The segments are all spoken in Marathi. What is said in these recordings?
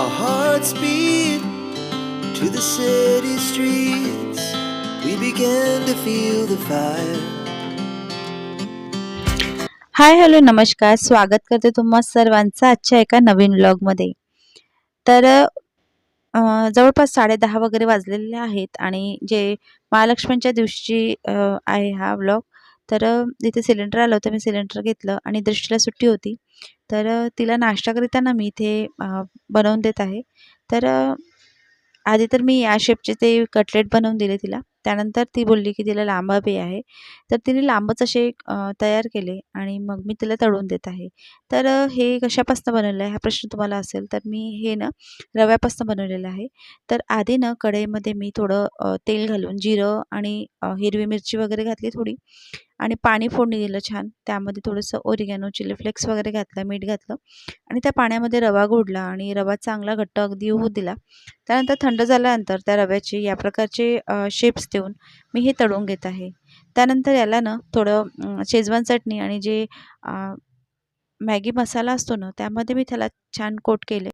Our hearts beat to the city streets. We began to feel the fire. Hi hello नमस्कार स्वागत करते तुम्हा सर्वांचं आजच्या एका नवीन व्लॉगमध्ये तर जवळपास साडेदहा वगैरे वाजलेले आहेत आणि जे महालक्ष्मीच्या दिवशी आहे हा व्लॉग तर इथे सिलेंडर आलं होतं मी सिलेंडर घेतलं आणि दृष्टीला सुट्टी होती. तर तिला नाश्ताकरिताना मी इथे बनवून देत आहे. तर आधी तर मी या शेपचे ते कटलेट बनवून दिले तिला. त्यानंतर ती बोलली की तिला लांब हवे आहे. तर तिने लांबच असे तयार केले आणि मग मी तिला तळून देत आहे. तर हे कशापासून बनवलं आहे? हा प्रश्न तुम्हाला असेल तर मी हे ना रव्यापासून बनवलेलं आहे. तर आधी ना कढईमध्ये मी थोडं तेल घालून जिरं आणि हिरवी मिरची वगैरे घातली थोडी आणि पाणी फोडणी दिलं छान. त्यामध्ये थोडंसं ओरिगॅनो चिली फ्लेक्स वगैरे घातलं मीठ घातलं आणि त्या पाण्यामध्ये रवा घोडला आणि रवा चांगला घट्ट अगदी होऊ दिला. त्यानंतर थंड झाल्यानंतर त्या रव्याचे या प्रकारचे शेप्स देऊन मी हे तळून घेत आहे. त्यानंतर याला ना थोडं शेजवान चटणी आणि जे मॅगी मसाला असतो ना त्यामध्ये मी त्याला छान कोट केले.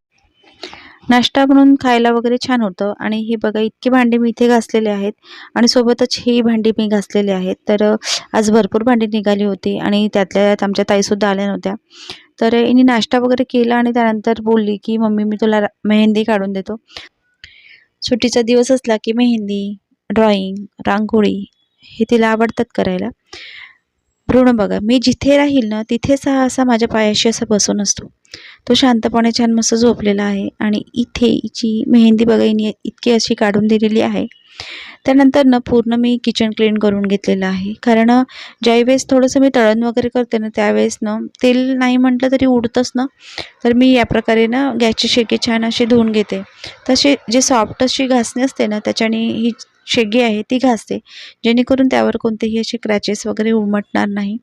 नाश्ता म्हणून खायला वगैरे छान होतं आणि हे बघा इतकी भांडी मी इथे घासलेले आहेत आणि सोबतच ही भांडी मी घासलेली आहेत. तर आज भरपूर भांडी निघाली होती आणि त्यातल्या त्यात आमच्या ताईसुद्धा आल्या नव्हत्या. तर हिने नाश्ता वगैरे केला आणि त्यानंतर बोलली की मम्मी मी तुला मेहंदी काढून देतो. सुट्टीचा दिवस असला की मेहंदी. ड्रॉइंग रांगोळी हे तिला आवडतात करायला. भ्रूण बघा मी जिथे राहील ना तिथेच हा असा माझ्या पायाशी असा बसून असतो. तो शांतपणे छान मस्त झोपलेला आहे आणि इथे हिची मेहंदी बघा हिने इतकी अशी काढून दिलेली आहे. त्यानंतर ना पूर्ण मी किचन क्लीन करून घेतलेलं आहे. कारण ज्यावेळेस थोडंसं मी तळण वगैरे करते ना त्यावेळेस ना तेल नाही म्हटलं तरी उडतंच ना. तर मी या प्रकारे ना गॅसची शेके छान अशी धुवून घेते. तसे जे सॉफ्ट अशी घासणी असते ना त्याच्याने ही शेगी आहे ती घासते. जेणेकरून त्यावर कोणतेही असे क्रॅचेस वगैरे उमटणार नाही.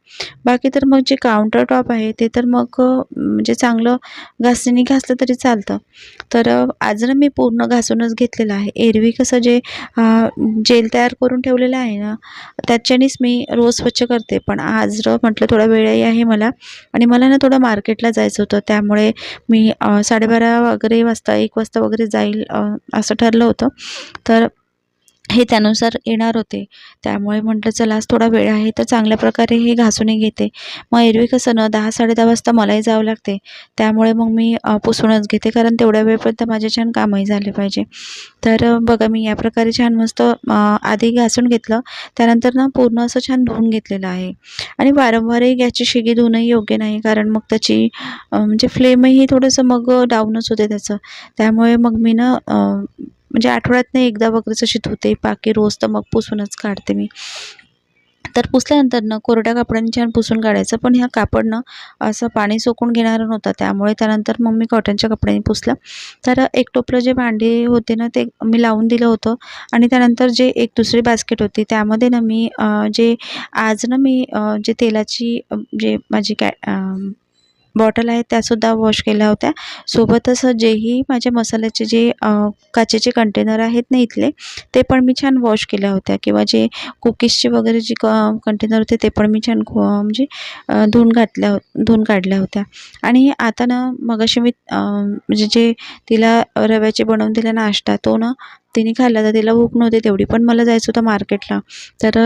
बाकी तर मग जे काउंटर टॉप आहे ते तर मग म्हणजे चांगलं घासणीने घासलं तरी चालतं. तर आजनं आज ना मी पूर्ण घासूनच घेतलेलं आहे. एरवी कसं जे जेल तयार करून ठेवलेलं आहे ना त्याच्यानेच मी रोज स्वच्छ करते. पण आज म्हटलं थोडा वेळही आहे मला आणि मला ना थोडं मार्केटला जायचं होतं. त्यामुळे मी साडेबारा वगैरे वाजता एक वाजता वगैरे जाईल असं ठरलं होतं. तर हे त्यानुसार येणार होते. त्यामुळे म्हटलं चला आज थोडा वेळ आहे तर चांगल्या प्रकारे हे घासूनही घेते. मग एरवी कसं ना दहा साडेदहा वाजता मलाही जावं लागते. त्यामुळे मग मी पुसूनच घेते कारण तेवढ्या वेळपर्यंत माझे छान कामही झाले पाहिजे. तर बघा मी या प्रकारे छान मस्त आधी घासून घेतलं. त्यानंतर ना पूर्ण असं छान धुवून घेतलेलं आहे. आणि वारंवारही गॅसची शिगी धुणंही योग्य नाही कारण मग त्याची म्हणजे फ्लेमही थोडंसं मग डाऊनच होते त्याचं. त्यामुळे मग मी ना म्हणजे आठवड्यातनं एकदा वगैरेच अशी धुते बाकी रोज तर मग पुसूनच काढते मी. तर पुसल्यानंतर ना कोरड्या कपड्याने छान पुसून काढायचं. पण ह्या कापड ना असं पाणी सोकून घेणारं नव्हतं. त्यामुळे त्यानंतर मग मी कॉटनच्या कपड्याने पुसलं. तर एक टोपलं जे भांडे होते ना ते मी लावून दिलं होतं. आणि त्यानंतर जे एक दुसरी बास्केट होती त्यामध्ये ना मी जे आज ना मी जे तेलाची जे माझी कॅ बॉटल आहेत त्यासुद्धा वॉश केल्या होत्या. सोबतच जेही माझ्या मसाल्याचे जे काचेचे कंटेनर आहेत ना इथले ते पण मी छान वॉश केल्या होत्या. किंवा जे कुकीजचे वगैरे जे क कंटेनर होते ते पण मी छान म्हणजे धुवून घातल्या हो धुवून काढल्या होत्या. आणि आता ना मगाशी मी म्हणजे जे तिला रव्याचे बनवून दिला नाश्ता तो ना तिने खाल्ला तर तिला भूक नव्हती तेवढी. पण मला जायचं होतं मार्केटला. तर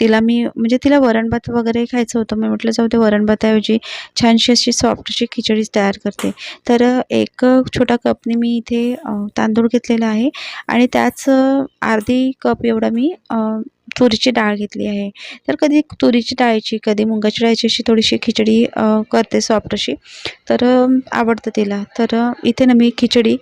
तिला मी म्हणजे तिला वरण भात वगैरे खायचं होतं. मी म्हटलं जाऊ ते वरण भाताऐवजी छानशी अशी सॉफ्ट अशी खिचडी तयार करते. तर एक छोटा कपने मी इथे तांदूळ घेतलेला आहे. आणि त्याच अर्धी कप एवढा मी तुरीची डाळ घेतली आहे. तर कधी तुरीची डाळीची कधी मुंगाची डाळीची अशी थोडीशी खिचडी करते सॉफ्ट अशी तर आवडतं तिला. तर इथे ना मी खिचडी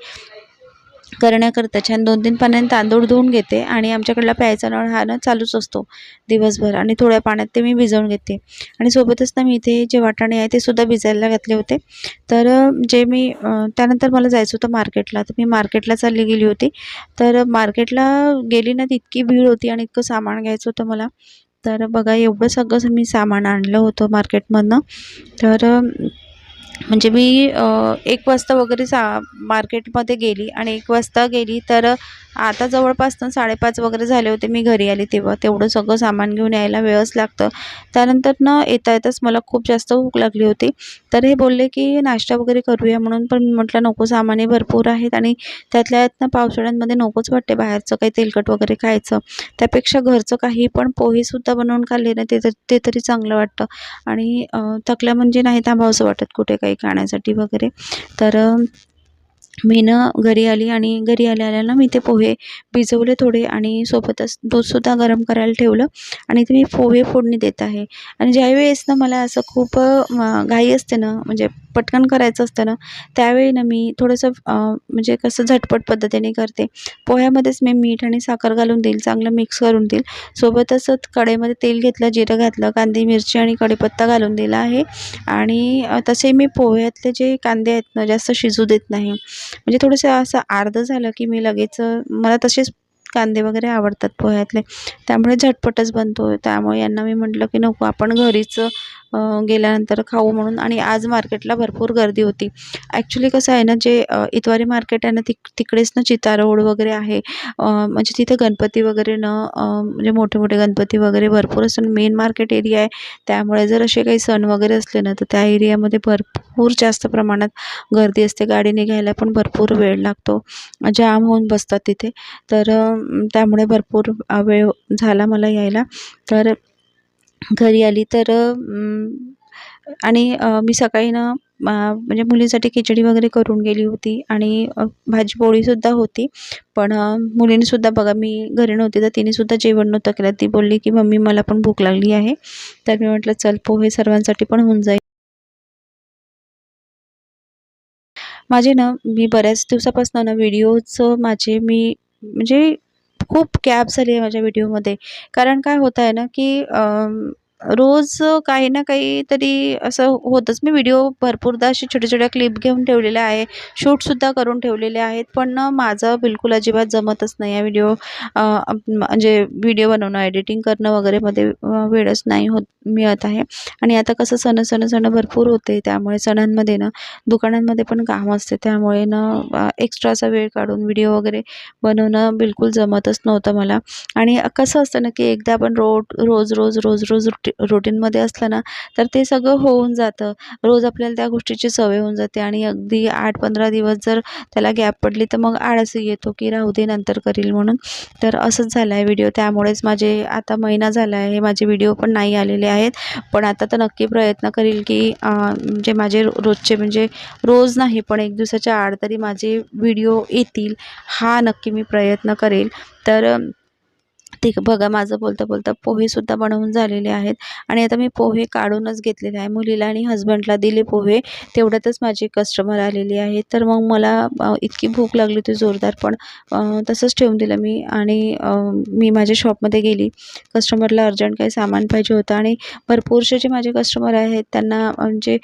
करण्याकरता छान दोन तीन पाण्याने तांदूळ धुवून घेते आणि आमच्याकडला प्यायचा नळ हा ना चालूच असतो दिवसभर आणि थोड्या पाण्यात ते मी भिजवून घेते. आणि सोबतच ना मी इथे जे वाटाणे आहे ते सुद्धा भिजायला घातले होते. तर जे मी त्यानंतर मला जायचं होतं मार्केटला. तर मी मार्केटला चालली गेली होती. तर मार्केटला गेली ना ती इतकी भीड होती आणि इतकं सामान घ्यायचं होतं मला. तर बघा एवढं सगळं मी सामान आणलं होतं मार्केटमधनं. तर म्हणजे मी एक वाजता वगैरे सा मार्केटमध्ये गेली आणि एक वाजता गेली तर आता जवळपास ना साडेपाच वगैरे झाले होते मी घरी आले तेव्हा. तेवढं सगळं सामान घेऊन यायला वेळच लागतं. त्यानंतर ना येता येताच मला खूप जास्त भूक लागली होती. तर हे बोलले की नाश्ता वगैरे करूया म्हणून पण मी म्हटलं नको सामानही भरपूर आहेत आणि त्यातल्या त्यात ना पावसाळ्यांमध्ये नकोच वाटते बाहेरचं काही तेलकट वगैरे खायचं. त्यापेक्षा घरचं काही पण पोहेसुद्धा बनवून खाल्ले ना ते तर ते तरी चांगलं वाटतं. आणि थकल्या म्हणजे नाही थांबावंसं वाटत कुठे काही. खाण्यासाठी वगैरे. तर मी ना घरी आली आणि घरी आल्या आल्या ना मी ते पोहे भिजवले थोडे आणि सोबतच दूधसुद्धा गरम करायला ठेवलं. आणि ते मी पोहे फोडणी देत आहे. आणि ज्यावेळेस ना मला असं खूप घाई असते ना म्हणजे पटकन करायचं असतं ना त्यावेळी ना मी थोडंसं म्हणजे कसं झटपट पद्धतीने करते. पोह्यामध्येच मी मीठ आणि साखर घालून देईल चांगलं मिक्स करून देईल. सोबतच कढईमध्ये तेल घेतलं जिरं घातलं कांदे मिरची आणि कढीपत्ता घालून दिला आहे. आणि तसे मी पोह्यातले जे कांदे आहेत ना जास्त शिजू देत नाही. म्हणजे थोडंसं असं अर्धं झालं की मी लगेच मला तसेच कांदे वगैरे आवडतात पोह्यातले. त्यामुळे झटपटच बनतो. त्यामुळे यांना मी म्हटलं की नको आपण घरीच गेल्यानंतर खाऊ म्हणून. आणि आज मार्केटला भरपूर गर्दी होती. ॲक्च्युली कसं आहे ना जे इतवारी मार्केट आहे ना तिक तिकडेच ना चिता रोड वगैरे आहे. म्हणजे तिथे गणपती वगैरे न म्हणजे मोठे मोठे गणपती वगैरे भरपूर असं मेन मार्केट एरिया आहे. त्यामुळे जर असे काही सण वगैरे असले ना तर त्या एरियामध्ये भरपूर जास्त प्रमाणात गर्दी असते. गाडीने घ्यायला पण भरपूर वेळ लागतो. जाम होऊन बसतात तिथे. तर त्यामुळे भरपूर वेळ झाला मला यायला. तर घरी आली तर आणि मी सकाळी ना म्हणजे मुलीसाठी खिचडी वगैरे करून गेली होती आणि भाजी पोळीसुद्धा होती. पण मुलींनीसुद्धा बघा मी घरी नव्हते तर तिनेसुद्धा जेवण नव्हतं केलं. ती बोलली की मम्मी मला पण भूक लागली आहे. तर मी म्हटलं चल पोहे सर्वांसाठी पण होऊन जाईल. माझे ना मी बऱ्याच दिवसापासून ना व्हिडिओज माझे मी म्हणजे खूप गॅप्स झाली आहे माझ्या व्हिडिओमध्ये कारण काय होत आहे ना की रोज काही ना काही तरी असं होतंच. मी व्हिडिओ भरपूरदा असे छोट्या छोट्या क्लिप घेऊन ठेवलेल्या आहे. शूटसुद्धा करून ठेवलेले आहेत. पण ना माझं बिलकुल अजिबात जमतच नाही आहे व्हिडिओ म्हणजे व्हिडिओ बनवणं एडिटिंग करणं वगैरेमध्ये वेळच नाही होत मिळत आहे. आणि आता कसं सण सण सण भरपूर होते. त्यामुळे सणांमध्ये ना दुकानांमध्ये पण काम असते. त्यामुळे ना एक्स्ट्राचा वेळ काढून व्हिडिओ वगैरे बनवणं बिलकुल जमतच नव्हतं मला. आणि कसं असतं ना की एकदा आपण रोज रोज रोज रोज रोज रुटीनमध्ये असलं ना तर ते सगळं होऊन जातं. रोज आपल्याला त्या गोष्टीची सवय होऊन जाते आणि अगदी आठ पंधरा दिवस जर त्याला गॅप पडली तर मग आळसही येतो की राहू दे नंतर करील म्हणून. तर असंच झालं आहे व्हिडिओ. त्यामुळेच माझे आता महिना झाला आहे. माझे व्हिडिओ पण नाही आलेले आहेत. पण आता तर नक्की प्रयत्न करील की म्हणजे माझे रोजचे म्हणजे रोज नाही पण एक दिवसाच्या आड तरी माझे व्हिडिओ येतील. हा नक्की मी प्रयत्न करेल. तर ते बघा माझं बोलता बोलता पोहेसुद्धा बनवून झालेले आहेत. आणि आता मी पोहे काढूनच घेतलेले आहे. मुलीला आणि हस्बंडला दिले पोहे. तेवढ्यातच माझे कस्टमर आलेले आहेत तर मग मला इतकी भूक लागली होती जोरदार. पण तसंच ठेवून दिलं मी. आणि मी माझ्या शॉपमध्ये गेली. कस्टमरला अर्जंट काही सामान पाहिजे होतं. आणि भरपूरसे जे माझे कस्टमर आहेत त्यांना म्हणजे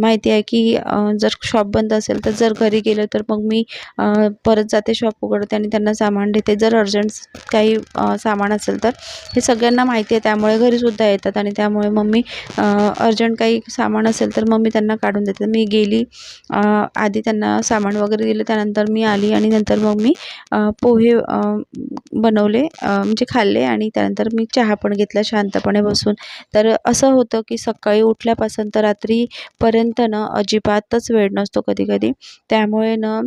माहिती आहे की जर शॉप बंद असेल तर जर घरी गेलं तर मग मी परत जाते शॉप उघडते आणि त्यांना सामान देते. जर अर्जंट काही सामान असेल तर. हे सगळ्यांना माहिती आहे त्यामुळे घरीसुद्धा येतात आणि त्यामुळे मम्मी अर्जंट काही सामान असेल तर मग मी त्यांना काढून देते मी गेली आधी त्यांना सामान वगैरे दिलं त्यानंतर मी आली आणि नंतर मग मी पोहे बनवले म्हणजे खाल्ले आणि त्यानंतर मी चहा पण घेतला शांतपणे बसून. तर असं होतं की सकाळी उठल्यापासून तर रात्रीपर्यंत ना अजिबातच वेळ नसतो कधी कधी त्यामुळे ना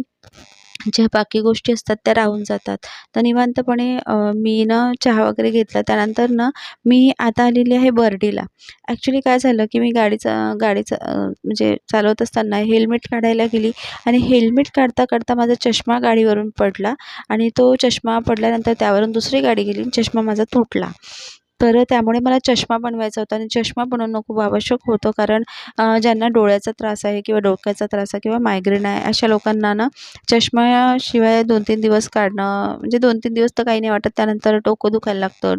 ज्या बाकी गोष्टी असतात त्या राहून जातात. तर निवांतपणे मी ना चहा वगैरे घेतला. त्यानंतर ना मी आता आलेली आहे बर्डीला. ॲक्च्युली काय झालं की मी गाडीचा गाडीचा म्हणजे चालवत असताना हेल्मेट काढायला गेली आणि हेल्मेट काढता काढता माझा चष्मा गाडीवरून पडला आणि तो चष्मा पडल्यानंतर त्यावरून दुसरी गाडी गेली आणि चष्मा माझा तुटला. तर त्यामुळे मला चष्मा बनवायचा होता आणि चष्मा बनवणं खूप आवश्यक होतं कारण ज्यांना डोळ्याचा त्रास आहे किंवा डोक्याचा त्रास आहे किंवा मायग्रेन आहे अशा लोकांना ना चष्म्याशिवाय दोन तीन दिवस काढणं म्हणजे दोन तीन दिवस तर काही नाही वाटत. त्यानंतर डोकं दुखायला लागतं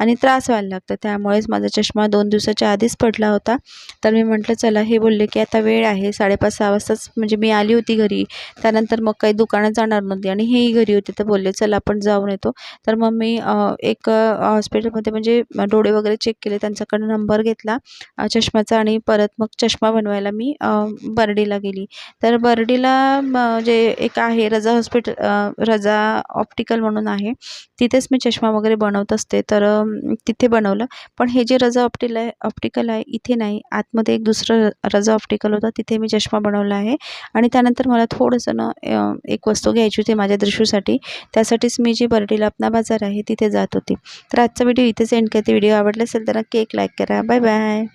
आणि त्रास व्हायला लागतं. त्यामुळेच माझा चष्मा दोन दिवसाच्या आधीच पडला होता. तर मी म्हटलं चला हे बोलले की आता वेळ आहे साडेपाच सहा वाजताच म्हणजे मी आली होती घरी. त्यानंतर मग काही दुकानात जाणार नव्हती आणि हेही घरी होते. तर बोलले चला आपण जाऊन येतो. तर मग मी एक हॉस्पिटलमध्ये म्हणजे म्हणजे डोळे वगैरे चेक केले त्यांच्याकडनं नंबर घेतला. चष्म्याचा आणि परत मग चष्मा बनवायला मी बर्डीला गेली. तर बर्डीला जे एक आहे रजा हॉस्पिटल रजा ऑप्टिकल म्हणून आहे तिथेच मी चष्मा वगैरे बनवत असते. तर तिथे बनवलं. पण हे जे रजा ऑप्टिल आहे ऑप्टिकल आहे इथे नाही. आतमध्ये एक दुसरं रजा ऑप्टिकल होतं तिथे मी चष्मा बनवला आहे. आणि त्यानंतर मला थोडंसं ना एक वस्तू घ्यायची होती माझ्या दृश्यूसाठी त्यासाठीच मी जी बर्डीला अपना बाजार आहे तिथे जात होती. तर आजचा व्हिडिओ इथेच एंड करते व्हिडिओ आवडले असेल तर नक्की एक लाईक करा. Bye bye.